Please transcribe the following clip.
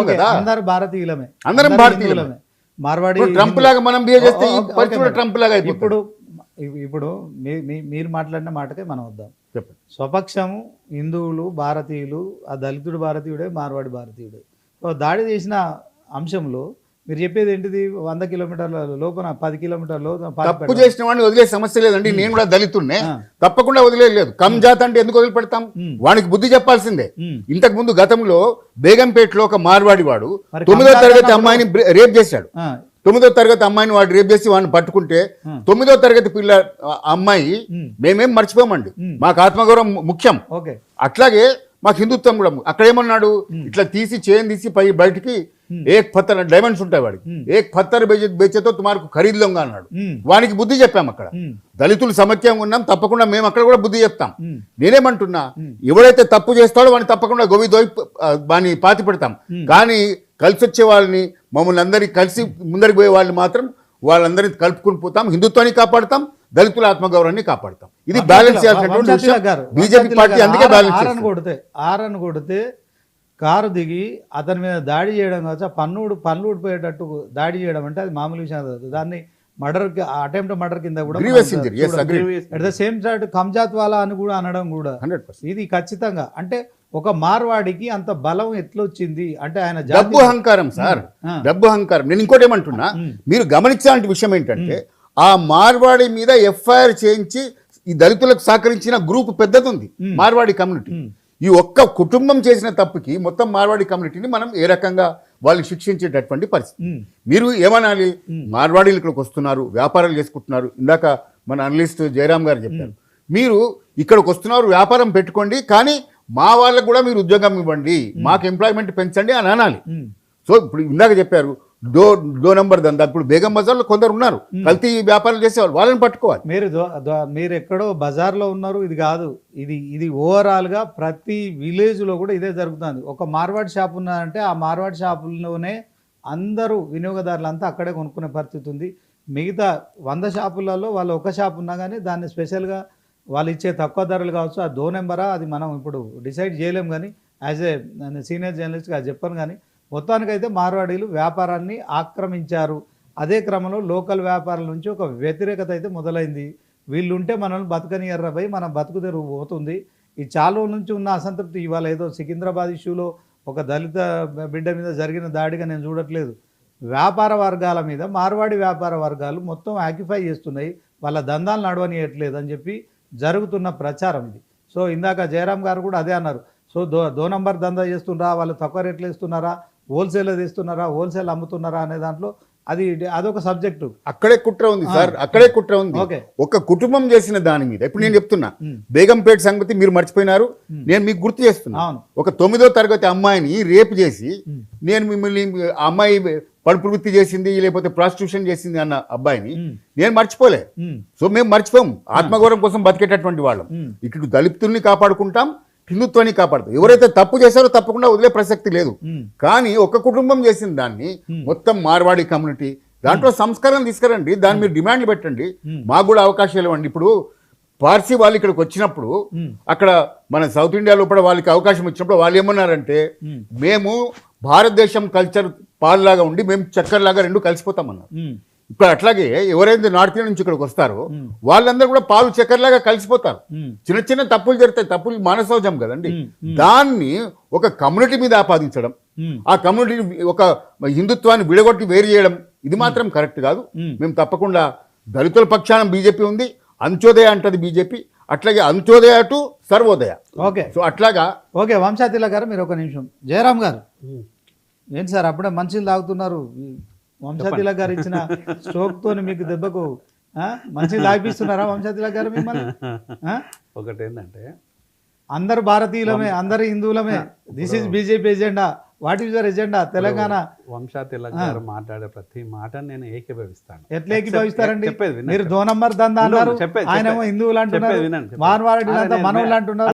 కదా? అందరు భారతీయులమే. అందరం భారతీయులమే. మార్వాడి ఇప్పుడు ట్రంప్ లాగా మనం బిహేవ్ చేస్తే పరిస్థితి ట్రంప్ లాగా. ఇప్పుడు ఇప్పుడు మీరు మాట్లాడిన మాటకే మనం వద్దాం. చెప్పండి. స్వపక్షము హిందువులు భారతీయులు ఆ దళితుడు భారతీయుడే మార్వాడి భారతీయుడే. దాడి చేసిన అంశంలో మీరు చెప్పేది ఏంటిది? వంద కిలోమీటర్ల లోపల పది కిలోమీటర్ల తప్పు. చేసిన వాడిని వదిలే సమస్య లేదండి. నేను కూడా దళితున్నే. తప్పకుండా వదిలేదు కమ్ జాత్ అంటే ఎందుకు వదిలిపెడతాం. వానికి బుద్ధి చెప్పాల్సిందే. ఇంతకు ముందు గతంలో బేగంపేటలో ఒక మార్వాడి వాడు తొమ్మిదో తరగతి అమ్మాయిని రేప్ చేశాడు. తొమ్మిదో తరగతి అమ్మాయిని వాడు రేప్ చేసి వాడిని పట్టుకుంటే. తొమ్మిదో తరగతి పిల్ల అమ్మాయి. మేమేం. మర్చిపోమండి. మాకు ఆత్మగౌరవం ముఖ్యం. అట్లాగే మాకు హిందుత్వం కూడా అక్కడ ఏమన్నాడు? ఇట్లా తీసి చేయని తీసి పై బయటికి ఏక్ పత్తర్ డైమండ్స్ ఉంటాయి వాడికి ఉమ్. ఏక్ పత్తర్ బెచే బెచ్చేతో తుమార్కు ఖరీదులోగా అన్నాడు ఉమ్. వానికి బుద్ధి చెప్పాం అక్కడ. దళితులు సమత్యంగా ఉన్నాం తప్పకుండా మేము అక్కడ కూడా బుద్ధి చెప్తాం. నేనేమంటున్నా ఎవడైతే తప్పు చేస్తాడో వాడిని తప్పకుండా గోవి దోయి వాడిని పాతి పెడతాం కానీ కలిసి వచ్చే వాళ్ళని మమ్మల్ని అందరినీ కలిసి ముందరికి పోయే వాళ్ళని మాత్రం వాళ్ళందరినీ కలుపుకుని పోతాం హిందుత్వాన్ని కాపాడతాం దళితుల ఆత్మగౌరవాన్ని కాపాడతాం ఇది బ్యాలెన్స్ చేయాల్సినటువంటి వంశాతిలక్ విషయం గారు, బీజేపీ పార్టీ అందుకే బ్యాలెన్స్ ఆరన్. కొడితే ఆరన్ కొడితే కారు దిగి అతని మీద దాడి చేయడం కావచ్చు పన్నుడు పన్ను ఊడిపోయేటట్టు దాడి చేయడం అంటే అది మామూలు విషయం కాదు. దాన్ని మర్డర్ అటెంప్ట్ మర్డర్ కింద కూడా. అట్ ద సేమ్ టైం కంజాత్ వాలా అని కూడా అనడం కూడా. 100%. ఇది ఖచ్చితంగా. అంటే ఒక మార్వాడికి అంత బలం ఎట్లొచ్చింది? అంటే ఆయన డబ్బు అహంకారం సార్. ఆ. డబ్బు అహంకారం. నేను ఇంకోటి ఏమంటున్నా మీరు గమనించాలంటే విషయం ఏంటంటే ఆ మార్వాడి మీద ఎఫ్ఐఆర్ చేయించి ఈ దళితులకు సహకరించిన గ్రూప్ పెద్దది ఉంది. మార్వాడి కమ్యూనిటీ. ఈ ఒక్క కుటుంబం చేసిన తప్పుకి మొత్తం మార్వాడి కమ్యూనిటీని మనం ఏ రకంగా వాళ్ళు శిక్షించేటటువంటి పరిస్థితి. మీరు ఏమనాలి? మార్వాడీలు ఇక్కడికి వస్తున్నారు వ్యాపారాలు చేసుకుంటున్నారు. ఇందాక మన అనలిస్ట్ జయరామ్ గారు చెప్పారు. మీరు ఇక్కడికి వస్తున్నారు వ్యాపారం పెట్టుకోండి కానీ మా వాళ్ళకు కూడా మీరు ఉద్యోగం ఇవ్వండి మాకు ఎంప్లాయ్మెంట్ పెంచండి అని అనాలి. సో ఇప్పుడు ఇందాక చెప్పారు డో డో నంబర్ దందా ఇప్పుడు బేగం బజార్లో కొందరు ఉన్నారు. కల్తీ వ్యాపారం చేసేవాళ్ళు వాళ్ళని పట్టుకోవాలి. మీరు మీరు ఎక్కడో బజార్లో ఉన్నారు ఇది కాదు. ఇది ఇది ఓవరాల్గా ప్రతి విలేజ్లో కూడా ఇదే జరుగుతుంది. ఒక మార్వాడ్ షాప్ ఉన్నదంటే ఆ మార్వాడ్ షాపుల్లోనే అందరూ వినియోగదారులు అంతా అక్కడే కొనుక్కునే పరిస్థితి ఉంది. మిగతా వంద షాపులలో వాళ్ళు ఒక షాప్ ఉన్నా కానీ దాన్ని స్పెషల్గా వాళ్ళు ఇచ్చే తక్కువ ధరలు కావచ్చు ఆ దో నెంబరా అది మనం ఇప్పుడు డిసైడ్ చేయలేం కానీ యాజ్ ఏ సీనియర్ జర్నలిస్ట్గా చెప్పాను కానీ మొత్తానికైతే మార్వాడీలు వ్యాపారాన్ని ఆక్రమించారు. అదే క్రమంలో లోకల్ వ్యాపారాల నుంచి ఒక వ్యతిరేకత అయితే మొదలైంది. వీళ్ళు ఉంటే మనల్ని బతకనియర్రపై మన బతుకు తెరువు పోతుంది. ఈ చాలా నుంచి ఉన్న అసంతృప్తి ఇవాళ ఏదో సికింద్రాబాద్ ఇష్యూలో ఒక దళిత బిడ్డ మీద జరిగిన దాడిగా నేను చూడట్లేదు. వ్యాపార వర్గాల మీద మార్వాడి వ్యాపార వర్గాలు మొత్తం ఆక్యుపై చేస్తున్నాయి. వాళ్ళ దందాలు నడవనియట్లేదు అని చెప్పి జరుగుతున్న ప్రచారం ఇది. సో ఇందాక జయరామ్ గారు కూడా అదే అన్నారు. సో దో దో నంబర్ దందా చేస్తున్నారా వాళ్ళు తక్కువ రేట్లు ఇస్తున్నారా హోల్సేల్ తీస్తున్నారా హోల్సేల్ అమ్ముతున్నారా అనే దాంట్లో అది అదొక సబ్జెక్టు అక్కడే కుట్ర ఉంది సార్ అక్కడే కుట్ర ఉంది. ఒక కుటుంబం చేసిన దాని మీద ఇప్పుడు నేను చెప్తున్నా. బేగంపేట సంగతి మీరు మర్చిపోయినారు నేను మీకు గుర్తు చేస్తున్నా. ఒక తొమ్మిదో తరగతి అమ్మాయిని రేప్ చేసి నేను మిమ్మల్ని అమ్మాయి పడుపు వృత్తి చేసింది లేకపోతే ప్రాస్టిట్యూషన్ చేసింది అన్న అబ్బాయిని. నేను మర్చిపోలే. సో మేము మర్చిపోం ఆత్మగౌరవం కోసం బతికేటటువంటి వాళ్ళం. ఇటు దళితుల్ని కాపాడుకుంటాం హిందుత్వాన్ని కాపాడుతాం ఎవరైతే తప్పు చేశారో తప్పకుండా వదిలే ప్రసక్తి లేదు. కానీ ఒక కుటుంబం చేసిన దాన్ని మొత్తం మార్వాడి కమ్యూనిటీ. దాంట్లో సంస్కారం తీసుకురండి దాన్ని మీరు డిమాండ్ పెట్టండి. మాకు కూడా అవకాశాలు ఇవ్వండి ఇప్పుడు పార్సీ వాళ్ళు ఇక్కడికి వచ్చినప్పుడు అక్కడ మన సౌత్ ఇండియా లోపల వాళ్ళకి అవకాశం ఇచ్చినప్పుడు వాళ్ళు ఏమన్నారంటే మేము. భారతదేశం కల్చర్ పాల్లాగా ఉండి మేము చక్కెరలాగా రెండు కలిసిపోతామన్నారు. ఇప్పుడు అట్లాగే ఎవరైతే నార్త్ ఇండియా నుంచి ఇక్కడికి వస్తారో వాళ్ళందరూ కూడా పాలు చక్కెరలాగా కలిసిపోతారు. చిన్న చిన్న తప్పులు జరుగుతాయి. తప్పులు మానసహజం కదండి. దాన్ని ఒక కమ్యూనిటీ మీద ఆపాదించడం. ఆ కమ్యూనిటీ ఒక హిందుత్వాన్ని విడగొట్టి వేరు చేయడం ఇది మాత్రం కరెక్ట్ కాదు. మేము. తప్పకుండా దళితుల పక్షాన బీజేపీ ఉంది అంత్యోదయ అంటది బీజేపీ. అట్లాగే Antyodaya to Sarvodaya. Okay. So అట్లాగా ఓకే వంశాతిల గారు మీరు ఒక నిమిషం. జయరామ్ గారు ఏంటి సార్ అప్పుడే మంచిలు తాగుతున్నారు. వంశాతిల గారు ఇచ్చిన స్ట్రోక్ తోని మీకు దెబ్బకు ఆ? మంచిలు తాగిపిస్తున్నారా వంశాతిల గారు మిమ్మల్ని ఆ? ఒకటి ఏంటంటే అందరు భారతీయులమే అందరు హిందువులమే this is BJP agenda what is your agenda Telangana Vamsha Tilak గారు మాట్లాడే ప్రతి మాట నేను ఏకీభవిస్తాను ఎట్లా ఏకీభవిస్తారండి. మీరు దో నంబర్ దందా అన్నారు ఆయన. హిందువులు అంటున్నారు నేను మనవులు అంటున్నారు